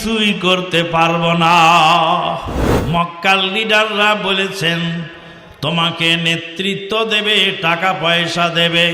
কিছুই করতে পারব না। মক্কাল লিডাররা বলেছেন, তোমাকে নেতৃত্ব দেবে, টাকা পয়সা দেবে।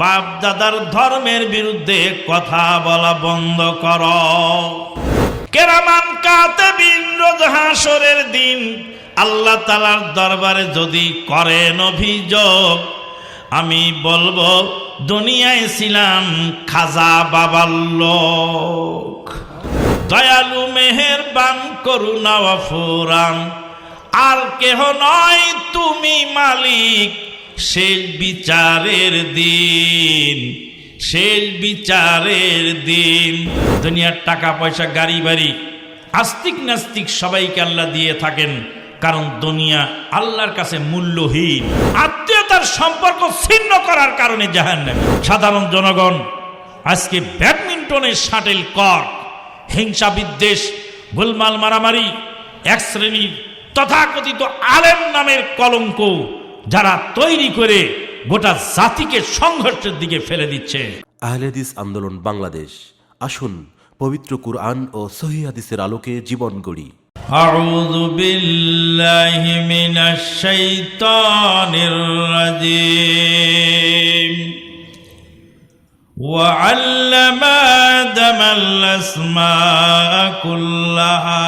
বাপ দাদার ধর্মের বিরুদ্ধে কথা বলা বন্ধ কর। কেরামান কাতে বিন রোজ হাসরের দিন আল্লাহ তালার দরবারে যদি করেন অভিযোগ, আমি বলব, দুনিয়ায় ছিলাম খাজা বাবার লোক। দয়ালু মেহেরবান করুণা ফুরান। আর কেহ নয় তুমি মালিক শেষ বিচারের দিন শেষ বিচারের দিন। দুনিয়ার টাকা পয়সা গাড়ি বাড়ি আস্তিক নাস্তিক সবাইকে আল্লাহ দিয়ে থাকেন, কারণ দুনিয়া আল্লাহর কাছে মূল্যহীন। আত্মীয়তার সম্পর্ক ছিন্ন করার কারণে জাহান সাধারণ জনগণ, আজকে ব্যাডমিন্টনের শাটেল কর হিংসা বিদ্বেষ গোলমাল মারামারি এক শ্রেণীর তথাকথিত আলেম নামের কলঙ্ক যারা তৈরি করে গোটা জাতিকে সংঘর্ষের দিকে ফেলে দিচ্ছে আহলেদিস আন্দোলন বাংলাদেশ আসুন পবিত্র কুরআন ও সহি হাদিসের আলোকে জীবন গড়ি أعوذ بالله من الشيطان الرجيم وعلم آدم الأسماء كلها.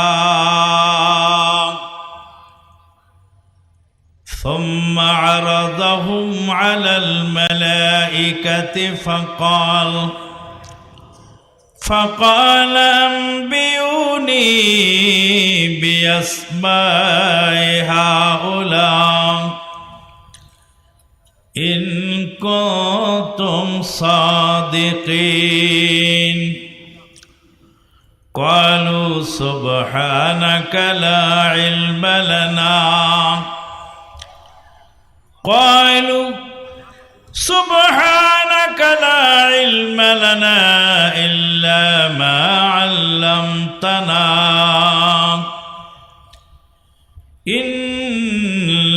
ثم عرضهم على الملائكة فقال فقال أنبئوني بأسماء هؤلاء. إن كنتم صادقين. قالوا سبحانك لا علم لنا. قالوا سبحانك لا علم لنا إلا ما علمتنا.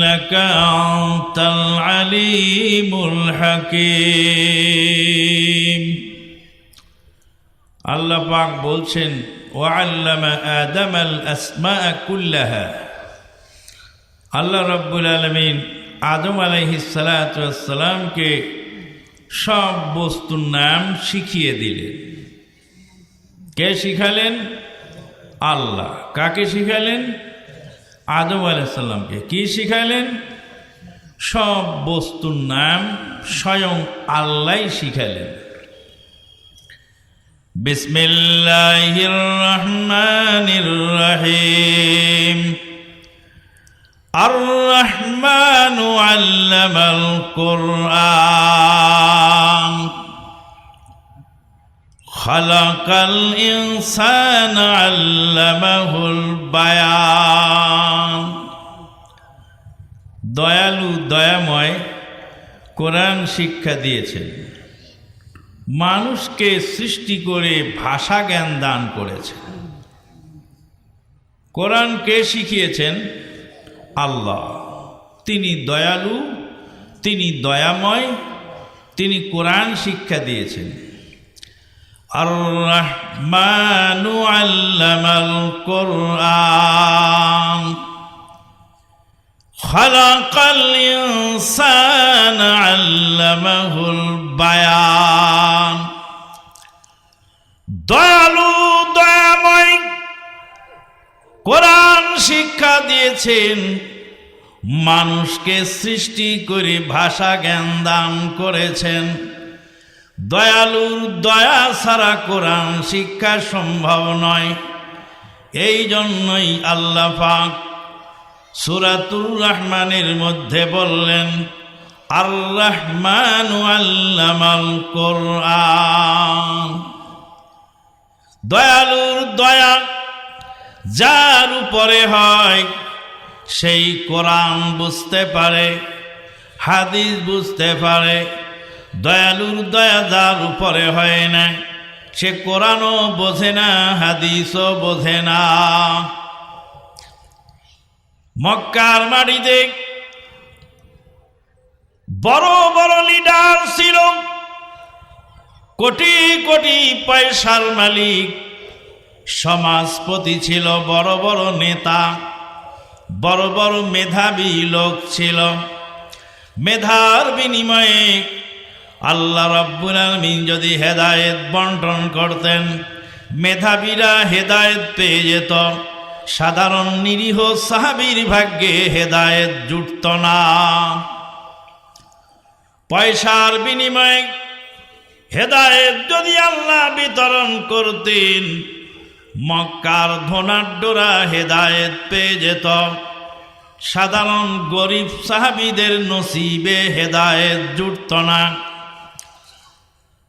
إنك أنت العليم الحكيم আল্লাহ পাক বলছেন ওয়াল্লামা আদম আল আসমা কুল্লাহা আল্লাহ রব্বুল আলমিন আদম আলাইহিসালামকে সব বস্তুর নাম শিখিয়ে দিলেন কে শিখালেন আল্লাহ কাকে শিখালেন আদম আলাইসাল্লামকে কি শিখাইলেন? সব বস্তুর নাম স্বয়ং আল্লাহ শিখাইলেন। বিসমিল্লাহির রহমানির রহিম। কোরআন। خلق الإنسان علمه البيان দয়ালু দয়াময় কোরআন শিক্ষা দিয়েছেন মানুষকে সৃষ্টি করে ভাষা জ্ঞান দান করেছেন কোরআন কে শিখিয়েছেন আল্লাহ তিনি দয়ালু তিনি দয়াময় তিনি কোরআন শিক্ষা দিয়েছেন আর রহমানু আল্লামাল কোরআন خلق الإنسان علمه البيان দয়ালু দয়াময় কোরআন শিক্ষা দিয়েছেন মানুষকে সৃষ্টি করে ভাষা জ্ঞান দান করেছেন দয়ালুর দয়া ছাড়া কোরআন শিক্ষা সম্ভব নয়। এই জন্যই আল্লাহ পাক সুরাতুর রহমানের মধ্যে বললেন আর রহমান আল্লামাল কোরআন। দয়ালুর দয়া যার উপরে হয়, সেই কোরআন বুঝতে পারে, হাদিস বুঝতে পারে দয়ালুর দয়া যার উপরে হয় না। সে কোরআনও বোঝে না, হাদিসও বোঝে না। মক্কার মাটিতে বড় বড় লিডার ছিল। কোটি কোটি পয়সার মালিক, সমাজপতি ছিল, বড় বড় নেতা, বড় বড় মেধাবী লোক ছিল। মেধার বিনিময়ে আল্লাহ রব্বুল আলমিন যদি হেদায়েত বন্টন করতেন, মেধাবীরা হেদায়েত পেয়ে যেত। সাধারণ নিরীহ সাহাবীর ভাগ্যে হেদায়েত জুটত না। পয়সার বিনিময়ে হেদায়েত যদি আল্লাহ বিতরণ করতেন, মক্কার ধনাঢ্যরা হেদায়েত পেয়ে যেত। সাধারণ গরিব সাহাবিদের নসিবে হেদায়েত জুটত না।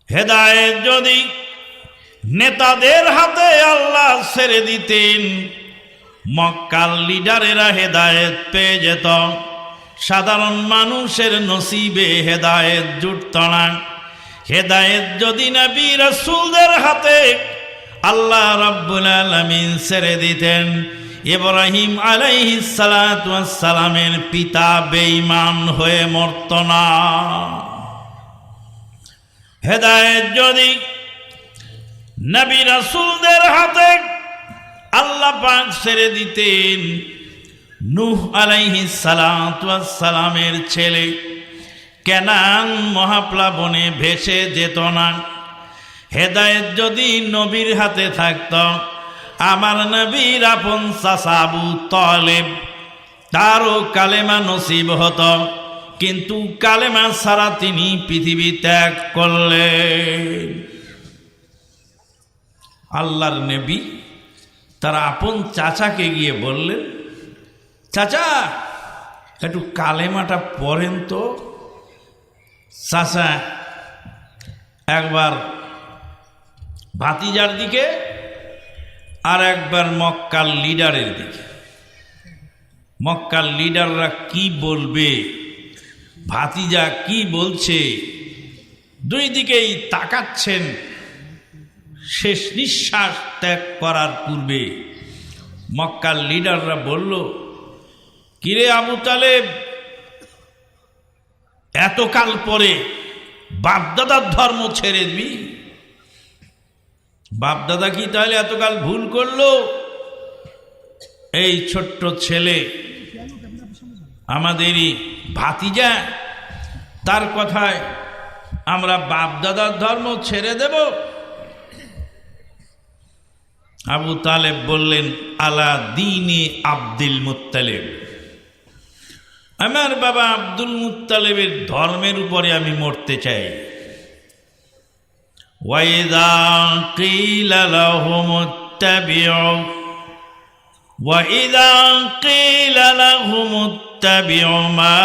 হেদায়েত যদি নেতাদের হাতে আল্লাহ ছেড়ে দিতেন, মক্কার লিডারেরা হেদায়েত পেয়ে যেত। সাধারণ মানুষের নসিবে হেদায়েত জুটত না। হেদায়েত যদি নবী রসুলদের হাতে আল্লাহ রাব্বুল আলামিন ছেড়ে দিতেন, ইব্রাহিম আলাইহিস সালামের পিতা বেঈমান হয়ে মরত না। হেদায়েত যদি নবী রাসূলদের হাতে আল্লাহ পাক ছেড়ে দিতেন, নূহ ওয়াস সালামের ছেলে কেনান মহাপ্লাবনে ভেসে যেত না। হেদায়েত যদি নবীর হাতে থাকত, আমার নবীর আপন সাসাবু তলেব তারও কালেমা নসিব হতো। কিন্তু কালেমা ছাড়া তিনি পৃথিবী ত্যাগ করলেন। আল্লাহর নবী তার আপন চাচাকে গিয়ে বললেন, চাচা, একটু কালেমাটা পড়েন তো। চাচা একবার ভাতিজার দিকে আর একবার মক্কার লিডারের দিকে। মক্কার লিডাররা কি বলবে? ভাতিজা কি বলছে? দুই দিকেই তাকাচ্ছেন। শেষ নিঃশ্বাস ত্যাগ করার পূর্বে মক্কার লিডাররা বলল, কিরে আবু তালেব, এতকাল পরে বাপদাদার ধর্ম ছেড়ে দিবি? বাপদাদা কি তাহলে এতকাল ভুল করল? এই ছোট্ট ছেলে আমাদেরই ভাতিজা তার কথায় আমরা বাপদাদার ধর্ম ছেড়ে দেব আবু তালেব বললেন আলা দিনে আব্দুল মুত্তালেব আমার বাবা আব্দুল মুত্তালেবের ধর্মের উপরে আমি মরতে চাই وإذا قيل لهم اتبعوا وإذا قيل لهم اتبعوا ما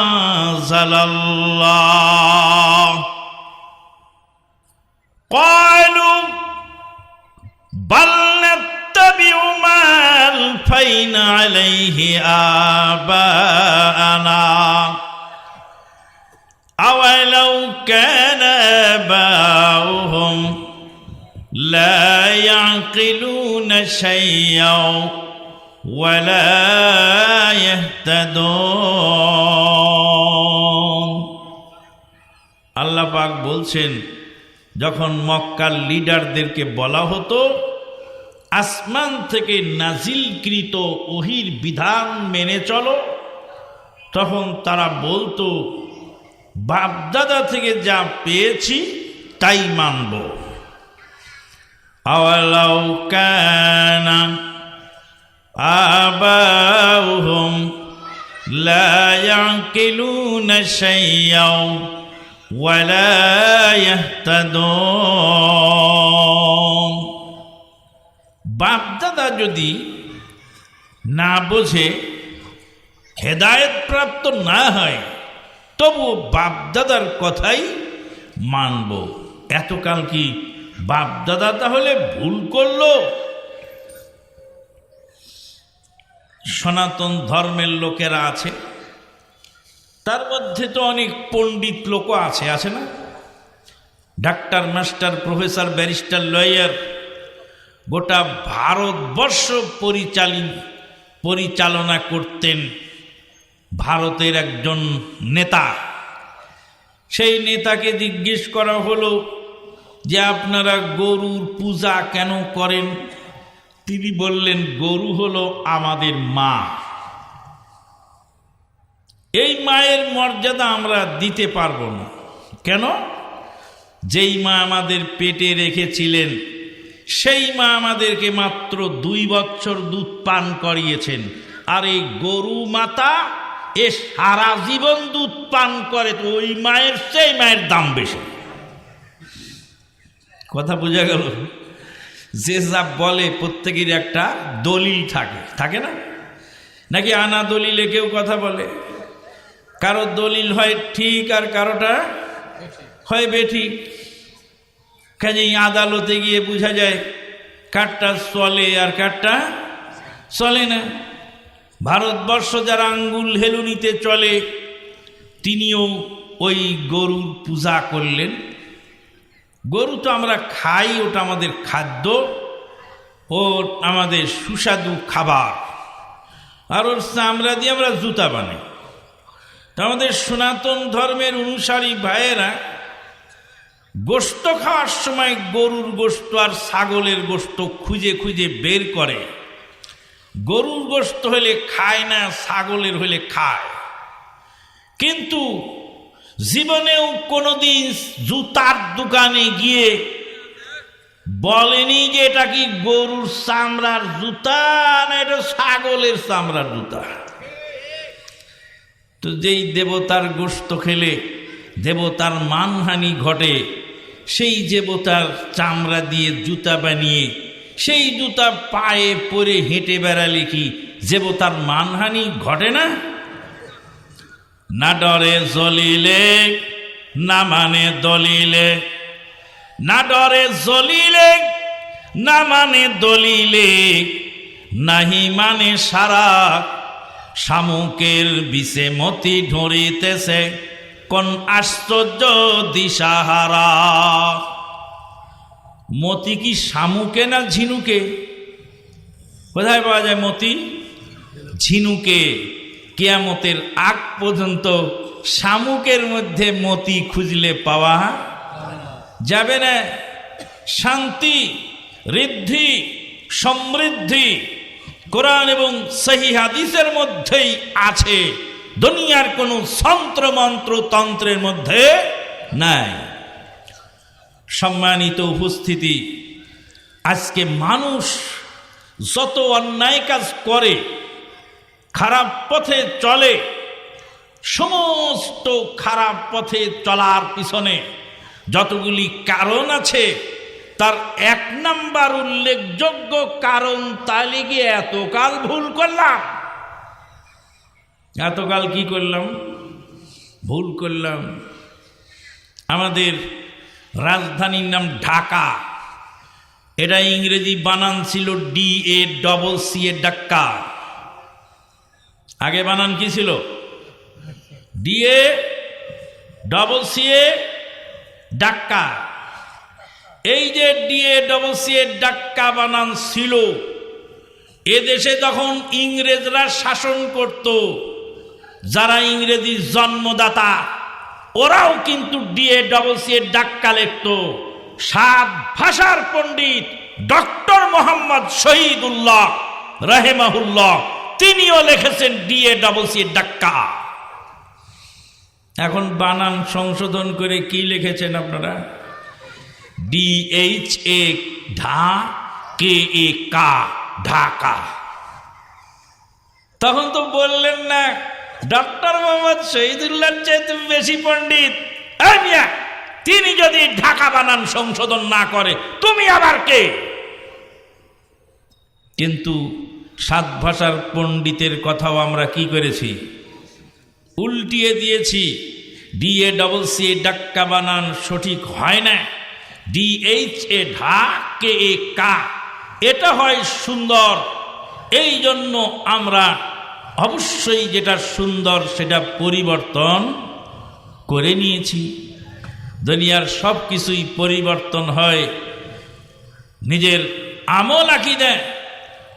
أنزل الله. قالوا بل نتبع ما ألفينا عليه آباءنا. أولو كان آباؤهم لا يعقلون شيئا ولا يهتدون আল্লাহ পাক বলছেন যখন মক্কার লিডারদেরকে বলা হতো আসমান থেকে নাজিলকৃত ওহির বিধান মেনে চলো তখন তারা বলতো বাপদাদা থেকে যা পেয়েছি তাই মানব আওয়ালাউ কানা আবাউহুম লা ইয়াকিলুনা শাইয়াও ওয়ালা ইয়াহতাদুন বাপদাদা যদি না বোঝে হেদায়েত প্রাপ্ত না হয় তবু বাপদাদার কথাই মানব। এতকাল কি বাপদাদা তাহলে ভুল করল? সনাতন ধর্মের লোকেরা আছে। তার মধ্যে তো অনেক পণ্ডিত লোকও আছে আছে না? Doctor, master, professor, barrister, lawyer, গোটা ভারতবর্ষ পরিচালিত পরিচালনা করতেন ভারতের একজন নেতা। সেই নেতাকে জিজ্ঞেস করা হলো যে, আপনারা গরুর পূজা কেন করেন? তিনি বললেন, গরু হলো আমাদের মা। এই মায়ের মর্যাদা আমরা দিতে পারব না। কেন? যেই মা আমাদের পেটে রেখেছিলেন, সেই মা আমাদেরকে মাত্র দুই বছর দুধ পান করিয়েছেন। আর এই গরু মাতা এ সারা জীবন দুধ পান করে, তো ওই মায়ের, সেই মায়ের দাম বেশি। কথা বোঝা গেল? যে যা বলে প্রত্যেকের একটা দলিল থাকে। থাকে না? নাকি আনা দলিলে কেউ কথা বলে? কারও দলিল হয় ঠিক আর কারোটা হয় বেঠিক। কাজেই আদালতে গিয়ে বোঝা যায় কারটা চলে আর কারটা চলে না। ভারতবর্ষ যারা আঙ্গুল হেলুনিতে চলে, তিনিও ওই গরুর পূজা করলেন। গরু তো আমরা খাই, ওটা আমাদের খাদ্য, ও আমাদের সুস্বাদু খাবার। আর ওর চামড়া দিয়ে আমরা জুতা বানাই। তো আমাদের সনাতন ধর্মের অনুসারী ভাইয়েরা গোস্ত খাওয়ার সময় গরুর গোস্ত আর ছাগলের গোস্ত খুঁজে খুঁজে বের করে। গরুর গোস্ত হলে খায় না, ছাগলের হলে খায়। কিন্তু জীবনেও কোনোদিন জুতার দোকানে গিয়ে বলেনি যে এটা কি গরুর চামড়ার জুতা না এটা ছাগলের চামড়ার জুতা? তো যেই দেবতার গোস্ত খেলে, দেবতার মানহানি ঘটে, সেই দেবতার চামড়া দিয়ে জুতা বানিয়ে, সেই জুতা পায়ে পরে হেঁটে বেড়ালে কি দেবতার মানহানি ঘটে না? না ডরে জলিলে, না মানে দলিলে। না ডরে জলিলে, না মানে দলিলে। নাহি মানে সারা শামুকের বিষে মতি ঢড়িতেছে, কোন আশ্চর্য দিশাহারা। মতি কি শামুকে না ঝিনুকে? কোথায় পাওয়া যায় মতি? ঝিনুকে। কেয়ামতের আগ পর্যন্ত শামুকের মধ্যে মতি খুঁজলে পাওয়া যাবে না। শান্তি, ঋদ্ধি, সমৃদ্ধি কোরআন এবং সহি হাদিসের মধ্যেই আছে। দুনিয়ার কোনো মন্ত্র তন্ত্রের মধ্যে নাই। সম্মানিত উপস্থিতি, আজকে মানুষ যত অন্যায় কাজ করে খারাপ পথে চলে। সমস্ত খারাপ পথে চলার পিছনে যতগুলি কারণ আছে, তার এক নাম্বার উল্লেখযোগ্য কারণ গিয়ে এতকাল ভুল করলাম। এতকাল কি করলাম? ভুল করলাম। আমাদের রাজধানীর নাম ঢাকা। এটা ইংরেজি বানান ছিল D A double C A Dacca আগে বানান কি ছিল? DA double C A Dacca. এই যে DA double C A Dacca বানান ছিল এদেশে তখন ইংরেজরা শাসন করত, যারা ইংরেজি জন্মদাতা, ওরাও কিন্তু ডিএ ডবল সি এর ডাক্কা লিখত। সাত ভাষার পণ্ডিত ডক্টর মোহাম্মদ শহীদুল্লাহ, রাহেমাহুল্লাহ। তিনিও লিখেছেন ডিএ ডবল সি ডাক্কা। এখন বানান সংশোধন করে কি লিখেছেন আপনারা? ডিএইচ এ ঢা কে এ কা, ঢাকা। তখন তো বললেন না ডক্টর মোহাম্মদ শহীদুল্লাহ চেয়ে বেশি পণ্ডিত। তিনি যদি ঢাকা বানান সংশোধন না করে, তুমি আবার কে? কিন্তু সাত ভাষার পণ্ডিতের কথাও আমরা কি করেছি? উল্টিয়ে দিয়েছি। DA double C A Dacca বানান সঠিক হয় না। ডিএইচ এ ঢা কে। এ কা এটা হয় সুন্দর। এই জন্য আমরা অবশ্যই যেটা সুন্দর সেটা পরিবর্তন করে নিয়েছি। দুনিয়ার সব কিছুই পরিবর্তন হয়। নিজের আমল আঁকি দেয়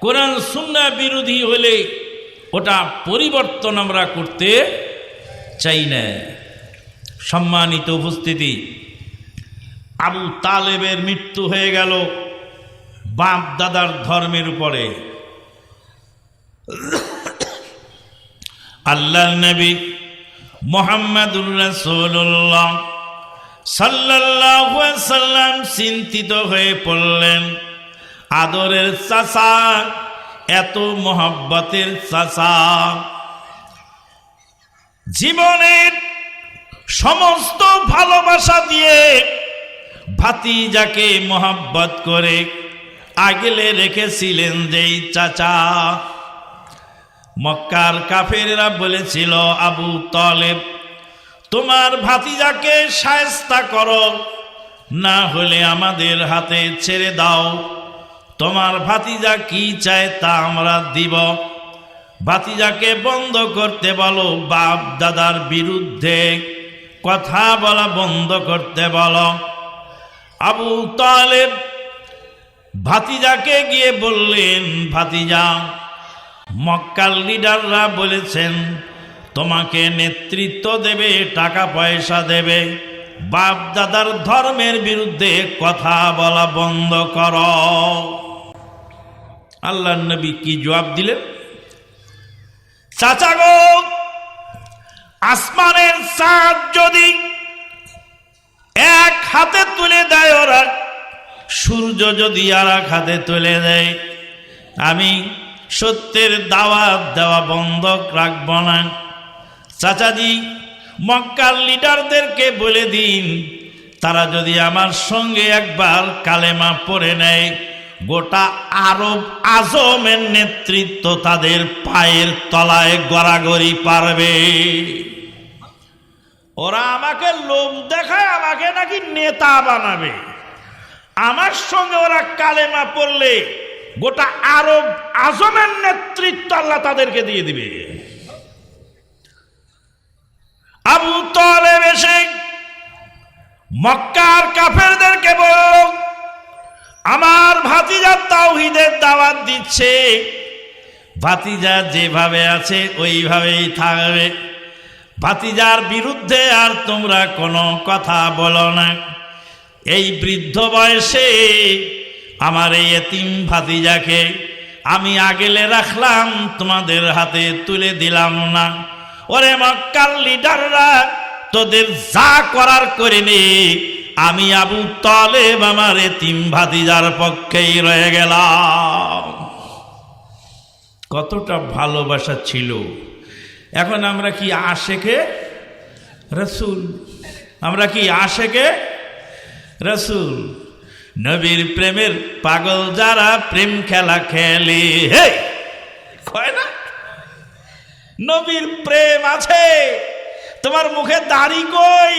কোরআন সুন্না বিরোধী হলে ওটা পরিবর্তন আমরা করতে চাই না। সম্মানিত উপস্থিতি, আবু তালেবের মৃত্যু হয়ে গেল বাপ দাদার ধর্মের উপরে। আল্লাহ নবী মোহাম্মদুর রাসূলুল্লাহ সাল্লাল্লাহু সাল্লাম চিন্তিত হয়ে পড়লেন। আদরের চাচা, এত মোহাব্বতের চাচা। জীবনের সমস্ত ভালোবাসা দিয়ে ভাতিজাকে মোহাব্বত করে আগলে রেখেছিলেন যেই চাচা। মক্কার কাফেররা বলেছিল, আবু তলেব, তোমার ভাতিজাকে সায়স্তা করো, না হলে আমাদের হাতে ছেড়ে দাও। তোমার ভাতিজা কি চায় তা আমরা দিব। ভাতিজাকে বন্ধ করতে বলো, বাপ দাদার বিরুদ্ধে কথা বলা বন্ধ করতে বলো। আবু তালেব ভাতিজাকে গিয়ে বললেন, ভাতিজা মক্কাল লিডাররা বলেছেন, তোমাকে নেতৃত্ব দেবে, টাকা পয়সা দেবে। বাপ দাদার ধর্মের বিরুদ্ধে কথা বলা বন্ধ কর। আল্লাহ নবী কি জবাব দিলেন? চাচা গো, আসমানের চাঁদ যদি এক হাতে তুলে দেয় ওরা, সূর্য যদি আর এক হাতে তুলে দেয়, আমি সত্যের দাওয়াত দেওয়া বন্ধ রাখব না। চাচাজি, মক্কার লিডারদেরকে বলে দিন, তারা যদি আমার সঙ্গে একবার কালেমা পড়ে নেয় গোটা আরব আজমের নেতৃত্ব তাদের পায়ের তলায় গড়াগড়ি পারবে। ওরা আমাকে লোভ দেখায়, আমাকে নাকি নেতা বানাবে। আমার সঙ্গে ওরা কালেমা পড়লে গোটা আরব আজমের নেতৃত্ব আল্লাহ তাদেরকে দিয়ে দিবে। আবু তলেব এসে মক্কার কাফেরদেরকে বল আমার ভাতিজা তাওহিদের দাওয়াত দিচ্ছে। ভাতিজা যেভাবে আছে, ওইভাবেই থাকবে। ভাতিজার বিরুদ্ধে আর তোমরা কোনো কথা বলো না। এই বৃদ্ধ বয়সে আমার এই এতিম ভাতিজাকে আমি আগেলে রাখলাম, তোমাদের হাতে তুলে দিলাম না। ওরে মক্কাল লিডাররা তোদের যা করার করে নে। আমি আবু তলেব, আমার এতিম ভাতিজার পক্ষেই রয়ে গেলাম। কতটা ভালোবাসা ছিল। এখন আমরা কি আশেকে? রসুল। আমরা কি আশেকে? রসুল। নবীর প্রেমের পাগল যারা প্রেম খেলা খেলে। হে কয় না? নবীর প্রেম আছে। তোমার মুখে দাড়ি কই?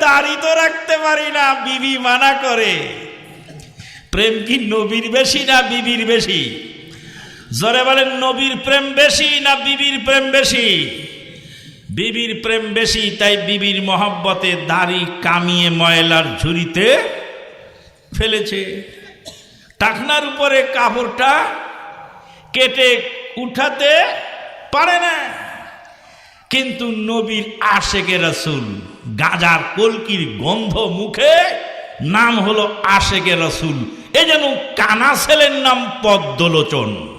দাড়ি তো রাখতে পারি না, বিবি মানা করে। প্রেম কি নবীর বেশি না বিবির বেশি? জোরে বলেন, নবীর প্রেম বেশি না বিবির প্রেম বেশি? বিবির প্রেম বেশি, তাই বিবির মহব্বতে দাড়ি কামিয়ে ময়লার ঝুড়িতে ফেলেছে। টাকনার উপরে কাপড়টা কেটে উঠাতে পারে না। কিন্তু নবীর আশেকে রসুল গাজার কলকির গন্ধ মুখে নাম হলো আশেকে রসুল। এ যেন কানা ছেলের নাম পদ্মলোচন।